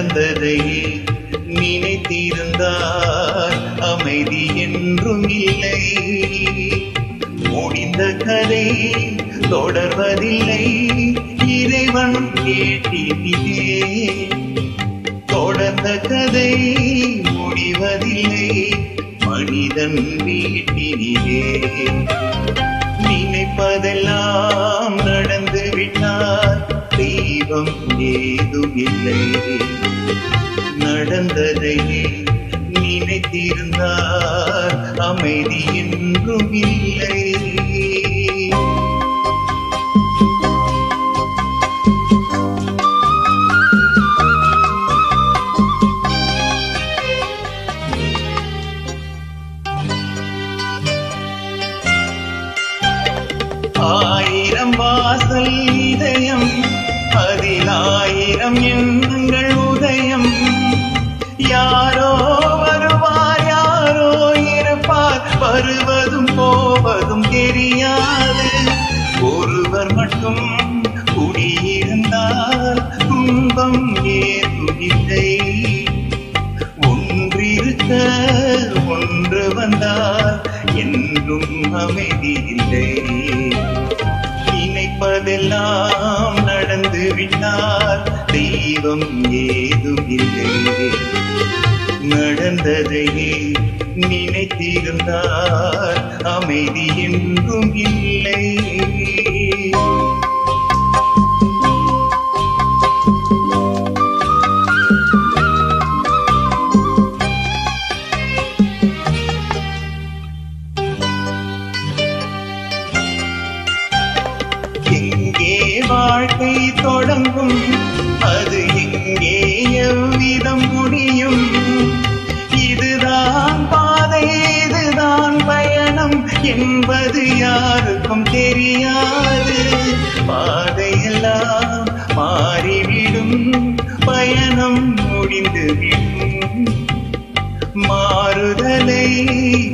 நடந்ததை நினைத்திருந்தால் அமைதி என்றும் இல்லை. முடிந்த கதை தொடர்வதில்லை. இறைவன் கேட்டினிலே தொடர்ந்த கதை முடிவதில்லை. மனிதன் வீட்டினிலே நினைப்பதெல்லாம் நடந்து விட்டால் தெய்வம் ஏதும் இல்லை. நடந்ததையே நினைத்திருந்தார் அமைதி என்றும் இல்லை. ஆயிரம் வாசல் இதயம் பதினாயிரம் எண்ணங்கள் உதயம். யாரோ வருவார் யாரோ இருப்பார். வருவதும் போவதும் தெரியாது. ஒருவர் மட்டும் குடியிருந்தால் துன்பம் ஏதும் ஒன்றிருக்க ஒன்று வந்தால் என்றும் அமைதி இல்லை. நினைப்பதெல்லாம் நடந்து தெய்வம் ஏதும் இல்லை. நடந்ததையே நினைத்திருந்தால் அமைதி என்றும் இல்லை. வாழ்க்கை தொடங்கும். அது எங்கே எவ்விதம் முடியும்? இதுதான் பாதை இதுதான் பயணம். என்பது யாருக்கும் தெரியாது. பாதையெல்லாம் மாறிவிடும். பயணம் முடிந்துவிடும் மாறுதலை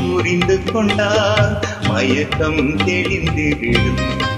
புரிந்து கொண்டால் மயக்கம் தெளிந்துவிடும்